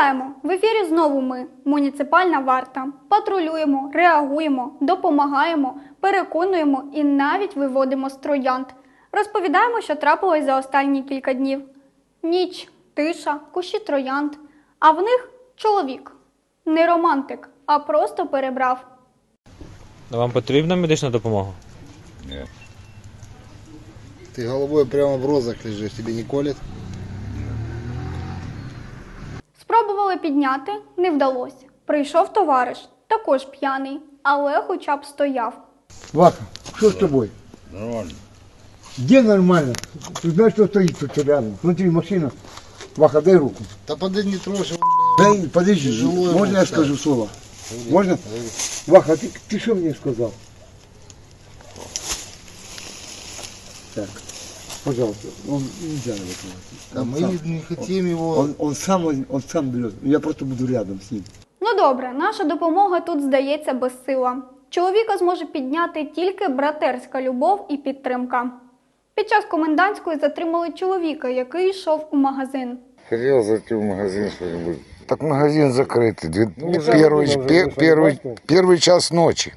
Вітаємо! В ефірі знову ми, муніципальна варта. Патрулюємо, реагуємо, допомагаємо, переконуємо і навіть виводимо з троянд. Розповідаємо, що трапилось за останні кілька днів. Ніч, тиша, кущі троянд. А в них чоловік. Не романтик, а просто перебрав. Вам потрібна медична допомога? Ты головой прямо в розах лежишь, тебе не колет? Спробували підняти, не вдалося. Прийшов товариш, також п'яний, але хоча б стояв. Вака, что с тобой? Нормально. Где нормально? Ты знаешь, что стоит тут рядом? Смотри, машина. Вака, дай руку. Да подожди, не трожь его, Дай, подожди, Тяжело ему, можно я да. скажу слово? Можно? Ваха, ты, ты что мне сказал? Так, пожалуйста, он нельзя его Да мы не, не хотим его. Он, он сам, он сам берет. Я просто буду рядом с ним. Ну добре, наша допомога тут здається безсила. Чоловіка зможе підняти тільки братерська любов і підтримка. Під час комендантської затримали чоловіка, який йшов у магазин. Хотел зайти в магазин что-нибудь. Так магазин закрытый. Две- Ну, первый, уже пе- вышел, первый, бачите? первый час ночи.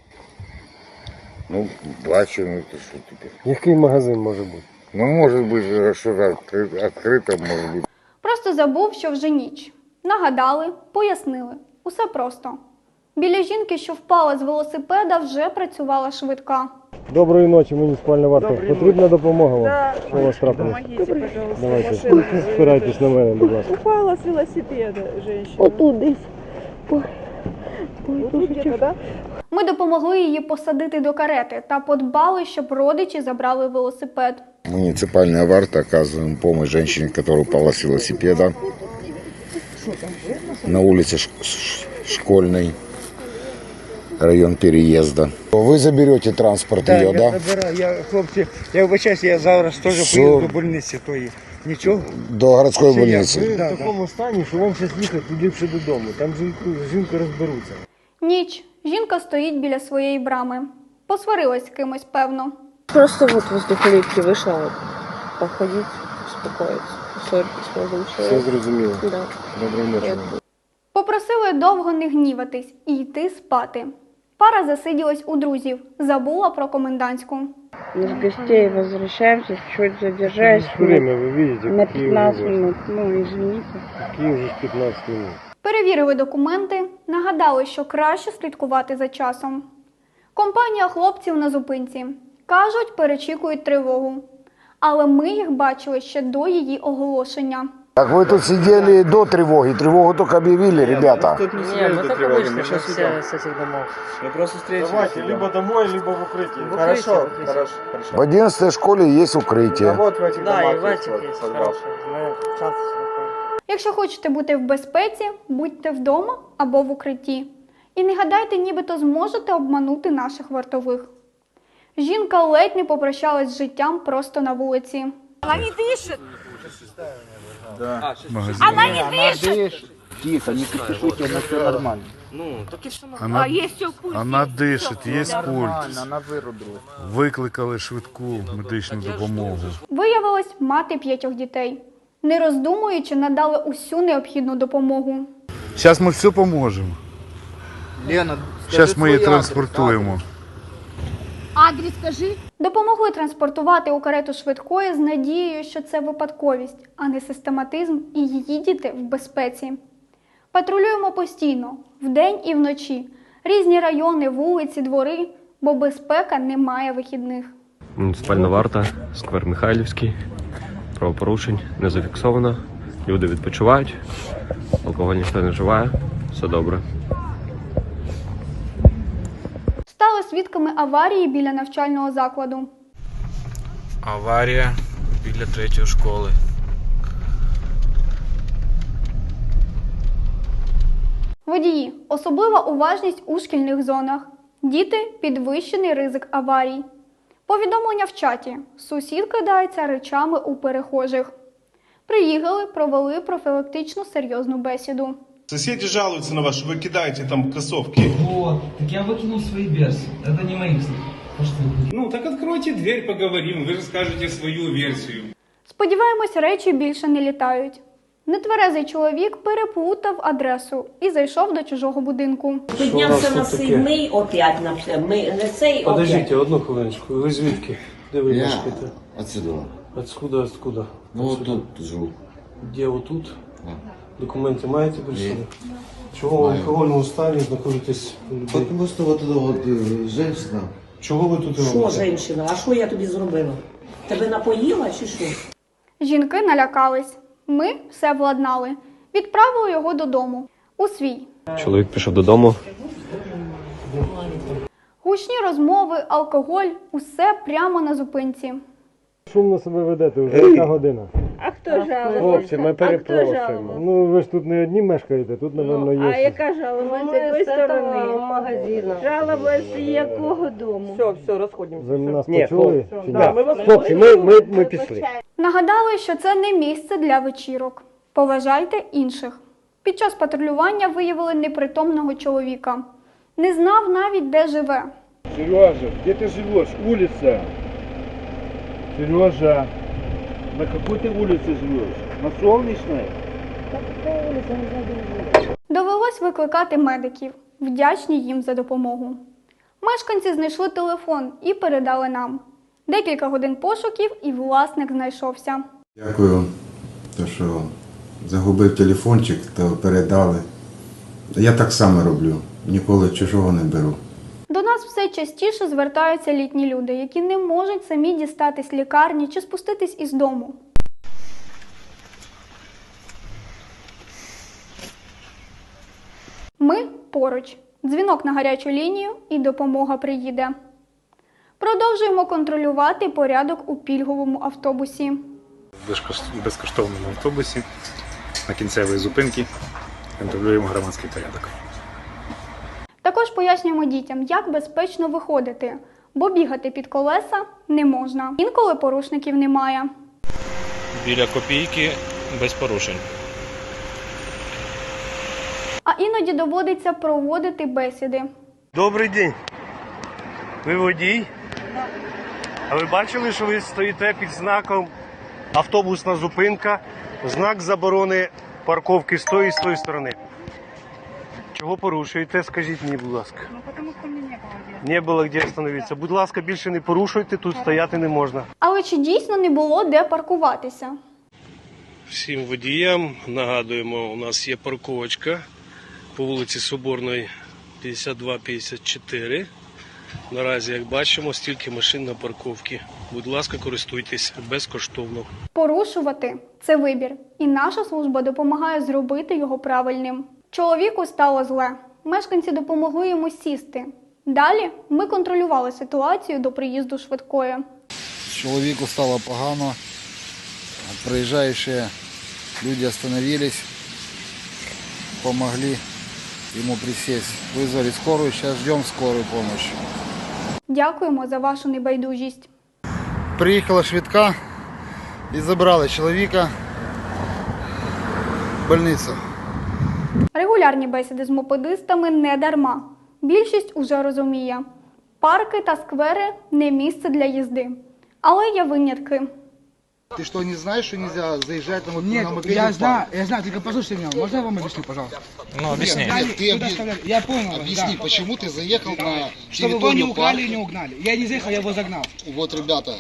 Ну, бачу, ну это что теперь. Який магазин може бути? Ну, может быть, э, что-то откры- открыто, может быть. Просто забув, що вже ніч. Нагадали, пояснили. Усе просто. Біля жінки, що впала з велосипеда, вже працювала швидка. Доброї ночі, муніципальна варта. Потрібна допомога вам. Да, Що у вас трапилось? помогите, пожалуйста. Давайте, Машина спирайтесь на мене, будь ласка. упала с велосипеда женщина. Отут десь. Ой, ой, Вот тут дуже где-то, да? Ми допомогли її посадити до карети та подбали, щоб родичі забрали велосипед. Муниципальная варта оказываем помощь женщине, которая упала с велосипеда на улице Ш- Ш- Школьной, район переезда. Вы заберете транспорт Так, ее, я да? забираю. Я, хлопці, я вибачаюсь, я зараз теж Все. поїду до больниці тої. Нічого. До городской Чи як? больницы. Ви Да, в такому стані, що вам зараз їхати ліпше додому. Там жінку, жінку розберуться. Ніч. Жінка стоїть біля своєї брами. Посварилась з кимось, певно. Просто вот возле калитки вышла вот, походить, успокоиться. Ссориться с молодым Все человеком. зрозуміло. Да. Доброї ночі. Я вам. Попросили довго не гніватись і йти спати. Пара засиділась у друзів, забула про комендантську. Мы с гостей возвращаемся, чуть задержались. Время ви видите, На які 15 вже, минут. Ну, извините. які вже ж 15 минут. Перевірили документи, нагадали, що краще слідкувати за часом. Компанія хлопців на зупинці. Кажуть, перечікують тривогу. Але ми їх бачили ще до її оголошення. Так вы тут сидели до тревоги, тревогу только объявили, ребята. Не, мы так обычно, мы все с этих домов. Ми просто встретились. Давайте, либо домой, либо в укрытие. В укрытие вот здесь. В 11 школе есть укрытие. Вот в этих Да, домах и в этих есть, хорошо. Мы часто сюда ходим. Якщо хочете бути в безпеці, будьте вдома або в укритті. І не гадайте, нібито зможете обманути наших вартових. Жінка ледь не попрощалась з життям просто на вулиці. Она не дышит. Тихо, не кричите, на все нормально. а есть все пульс. Вона дишить, є пульс. она вырубилась. Викликали швидку медичну допомогу. Виявилась мати п'ятьох дітей. Не роздумуючи, надали усю необхідну допомогу. Зараз ми все поможемо. Лена, Зараз ми її транспортуємо. Адрес скажи. Допомогли транспортувати у карету швидкої з надією, що це випадковість, а не систематизм, і її діти в безпеці. Патрулюємо постійно, вдень і вночі, різні райони, вулиці, двори, бо безпека не має вихідних. Муніципальна варта, сквер Михайлівський. Правопорушень не зафіксовано. Люди відпочивають, алкоголь ніхто не вживає, все добре. Стали свідками аварії біля навчального закладу. Аварія біля третьої школи. Водії особлива уважність у шкільних зонах. Діти підвищений ризик аварій. Повідомлення в чаті. Сусід кидається речами у перехожих. Приїхали, провели профілактичну серйозну бесіду. Соседи жалуются на вас, что вы кидаете там кроссовки. Вот, так я выкинул свои берсы. Это не моих слов. Ну, так откройте дверь, поговорим, вы расскажете свою версию. Сподіваємось, речі більше не літають. Нетверезий чоловік переплутав адресу і зайшов до чужого будинку. Піднявся на Сидний опять на все. Ми не цей Подождіть одну хвилиночку. Ви звідки? Де ви Я мешкаєте? отсюда. Откуда, откуда? Ну, вот тут живу. Де ви тут? Да. Документи маєте при собі? Чого ви в алкогольному стані знаходитесь у людей? Потому что вот эта вот э, женщина, Чого ви тут Що, робите? жінка? А що я тобі зробила? Тебе напоїла чи що? Жінки налякались. Ми все владнали. Відправили його додому у свій. Чоловік пішов додому. Гучні розмови, алкоголь усе прямо на зупинці. Шумно себе ведете, вже яка година. А хто жалується? Хлопці, ми перепрошуємо. Ну ви ж тут не одні мешкаєте, тут, напевно, є. А яка жалоба? З якої сторони? Жалоба з якого дому? Все, все, розходимося. Ви нас почули? чи ні? Да, ми вас Хлопці, ми, ми, ми пішли. Нагадали, що це не місце для вечірок. Поважайте інших. Під час патрулювання виявили непритомного чоловіка. Не знав навіть, де живе. Сережа, где ты живешь? Улица. Сережа, на какой ты улице живешь? На Солнечной? Довелось викликати медиків, вдячні їм за допомогу. Мешканці знайшли телефон і передали нам. Декілька годин пошуків, і власник знайшовся. Дякую, то що загубив телефончик, то передали. Я так само роблю, ніколи чужого не беру. До нас все частіше звертаються літні люди, які не можуть самі дістатись лікарні чи спуститись із дому. Ми поруч. Дзвінок на гарячу лінію і допомога приїде. Продовжуємо контролювати порядок у пільговому автобусі. В безкоштовному автобусі на кінцевій зупинці контролюємо громадський порядок. Також пояснюємо дітям, як безпечно виходити, бо бігати під колеса не можна. Інколи порушників немає. Біля копійки без порушень. А іноді доводиться проводити бесіди. Добрий день. Ви водій? А ви бачили, що ви стоїте під знаком автобусна зупинка, знак заборони парковки з тої і з тої сторони. Чого порушуєте? Скажіть мені, будь ласка. Ну, тому що мені не було де. Не було де остановитися. Будь ласка, більше не порушуйте, тут стояти не можна. Але чи дійсно не було де паркуватися? Всім водіям нагадуємо, у нас є парковочка по вулиці Соборної 52-54. Наразі, як бачимо, стільки машин на парковці. Будь ласка, користуйтесь безкоштовно. Порушувати це вибір, і наша служба допомагає зробити його правильним. Чоловіку стало зле. Мешканці допомогли йому сісти. Далі ми контролювали ситуацію до приїзду швидкої. Человеку стало погано. Проезжающие люди остановились, помогли ему присесть. Вызвали скорую, сейчас ждем скорую помощь. Дякуємо за вашу небайдужість. Приїхала швидка і забрала чоловіка в больницю. Регулярні бесіди з мопедистами не дарма. Більшість уже розуміє. Парки та сквери не місце для їзди. Але є винятки. Ты что, не знаешь, что нельзя заезжать на, Нет, на мопеде я в знаю, парк? я знаю, только послушайте меня, можно я вам объясню, пожалуйста? Ну, об'ясни. Нет, ты Куда объясни, оставляли? Я понял, объясни, да. почему ты заехал на Чтобы его не территорию украли парка. и не угнали. Я не заехал, я его загнал. Вот, ребята,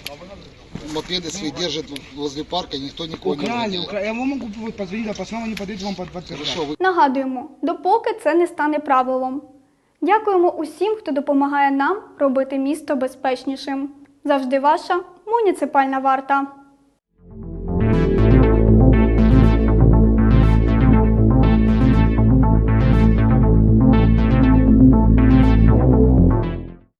мопеды свои держат возле парка, никто никого не Украли, не украли. Я вам могу позвонить, а пацанам не подойдут вам под подтверждать. Нагадуємо, допоки це не стане правилом. Дякуємо усім, хто допомагає нам робити місто безпечнішим. Завжди ваша муніципальна варта.